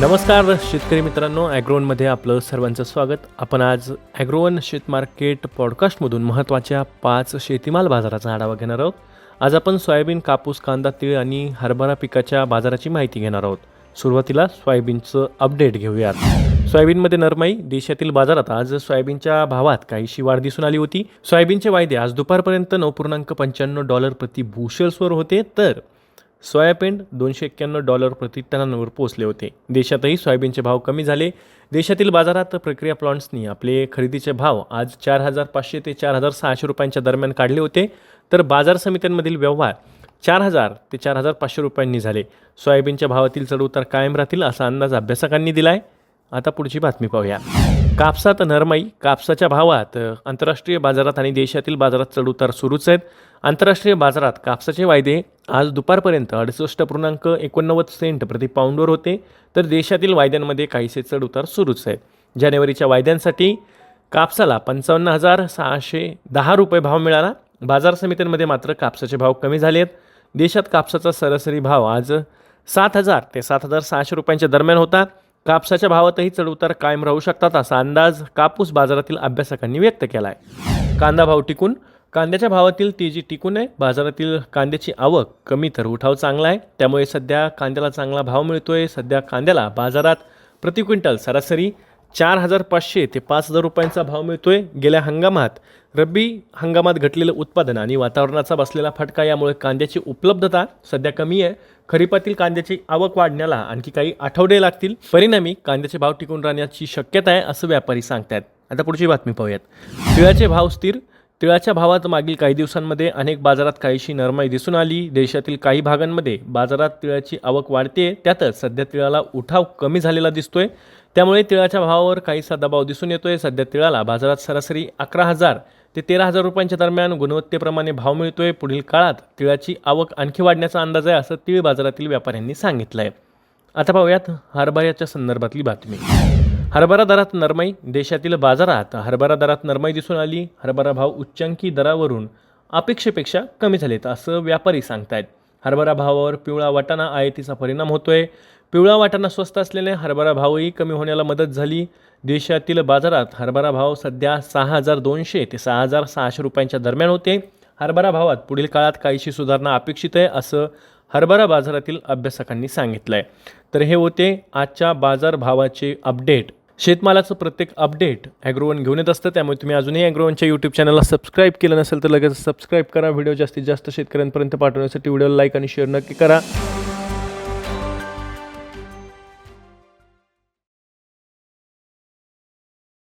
नमस्कार शेतकरी मित्रांनो ॲग्रोवनमध्ये आपलं सर्वांचं स्वागत. आपण आज ॲग्रोवन शेत मार्केट पॉडकास्टमधून महत्त्वाच्या पाच शेतीमाल बाजाराचा आढावा घेणार आहोत. आज आपण सोयाबीन कापूस कांदा तीळ आणि हरभरा पिकाच्या बाजाराची माहिती घेणार आहोत. सुरुवातीला सोयाबीनचं अपडेट घेऊयात. सोयाबीनमध्ये नरमाई देशातील बाजारात आज सोयाबीनच्या भावात काहीशी वाढ दिसून आली होती. सोयाबीनचे वायदे आज दुपारपर्यंत नऊ पूर्णांक पंच्याण्णव डॉलर प्रति बुशल्सवर होते तर सोयाबीन दोनशे एक्क्याण्णव डॉलर प्रति टनांवर पोहोचले होते. देशातही सोयाबीनचे भाव कमी झाले. देशातील बाजारात प्रक्रिया प्लांट्सनी आपले खरेदीचे भाव आज चार हजार पाचशे ते चार हजार सहाशे रुपयांच्या दरम्यान काढले होते. तर बाजार समित्यांमधील व्यवहार चार हजार ते चार हजार पाचशे रुपयांनी झाले. सोयाबीनच्या भावातील चढउतार कायम राहतील असा अंदाज अभ्यासकांनी दिला आहे आता पुढची बातमी पाहूया. कापसात नरमाई कापसाच्या भावात आंतरराष्ट्रीय बाजारात आणि देशातील बाजारात चढउतार सुरूच आहेत. आंतरराष्ट्रीय बाजारात कापसाचे वायदे आज दुपारपर्यंत अडुसष्ट पूर्णांक एकोणनव्वद सेंट प्रति पाऊंडवर होते. तर देशातील वायद्यांमध्ये काहीसे चढउतार सुरूच आहेत. जानेवारीच्या वायद्यांसाठी कापसाला पंचावन्न हजार सहाशे दहा रुपये भाव मिळाला. बाजार समित्यांमध्ये मात्र कापसाचे भाव कमी झाले आहेत. देशात कापसाचा सरासरी भाव आज सात हजार ते सात हजार सहाशे रुपयांच्या दरम्यान होता. कापसाच्या भावातही चढउतार कायम राहू शकतात असा अंदाज कापूस बाजारातील अभ्यासकांनी व्यक्त केला आहे कांदा भाव टिकून कांद्याच्या भावातील तेजी टिकून आहे. बाजारातील कांद्याची आवक कमी तर उठाव चांगला आहे. त्यामुळे सध्या कांद्याला चांगला भाव मिळतोय. सध्या कांद्याला बाजारात प्रति क्विंटल सरासरी चार हजार पाचशे ते पाच हजार रुपयांचा भाव मिळतोय. गेल्या हंगामात रब्बी हंगामात घटलेलं उत्पादन आणि वातावरणाचा बसलेला फटका यामुळे कांद्याची उपलब्धता सध्या कमी आहे. खरीपातील कांद्याची आवक वाढण्याला आणखी काही आठवडे लागतील. परिणामी कांद्याचे भाव टिकून राहण्याची शक्यता आहे असं व्यापारी सांगतात आता पुढची बातमी पाहूयात. तिळाचे भाव स्थिर. तिळाच्या भावात मागील काही दिवसांमध्ये अनेक बाजारात काहीशी नरमाई दिसून आली. देशातील काही भागांमध्ये बाजारात तिळाची आवक वाढते त्यातच सध्या तिळाला उठाव कमी झालेला दिसतोय. त्यामुळे तिळाच्या भावावर काहीसा दबाव दिसून येतोय. सध्या तिळाला बाजारात सरासरी अकरा हजार ते तेरा हजार रुपयांच्या दरम्यान गुणवत्तेप्रमाणे भाव मिळतोय. पुढील काळात तिळाची आवक आणखी वाढण्याचा अंदाज आहे असं तिळ बाजारातील व्यापाऱ्यांनी सांगितलं आहे आता पाहूयात हरभऱ्याच्या संदर्भातली बातमी. हरभरा दरात नरमाई देशातील बाजारात हरभरा दरात नरमाई दिसून आली. हरभरा भाव उच्चांकी दरावरून अपेक्षेपेक्षा कमी झालेत असं व्यापारी सांगतायत. हरभरा भावावर पिवळा वाटाणा आयातीचा परिणाम होतोय. पिवळा वाटाणा स्वस्त असल्याने हरभरा भावही कमी होण्याला मदत झाली. देशातील बाजारात हरभरा भाव सध्या सहा हजार दोनशे ते सहा हजार सहाशे रुपयांच्या दरम्यान होते. हरभरा भावात पुढील काळात काहीशी सुधारणा अपेक्षित आहे असं हरभरा बाजारातील अभ्यासकांनी सांगितलं आहे तर हे होते आजच्या बाजार भावाचे अपडेट. शेतमालाचं प्रत्येक अपडेट ॲग्रोवन घेऊन येत असतं. त्यामुळे तुम्ही अजूनही ॲग्रोवनच्या यूट्यूब चॅनलला सबस्क्राईब केलं नसेल तर लगेच सबस्क्राईब करा. व्हिडिओ जास्तीत जास्त शेतकऱ्यांपर्यंत पाठवण्यासाठी व्हिडिओला लाईक आणि शेअर नक्की करा.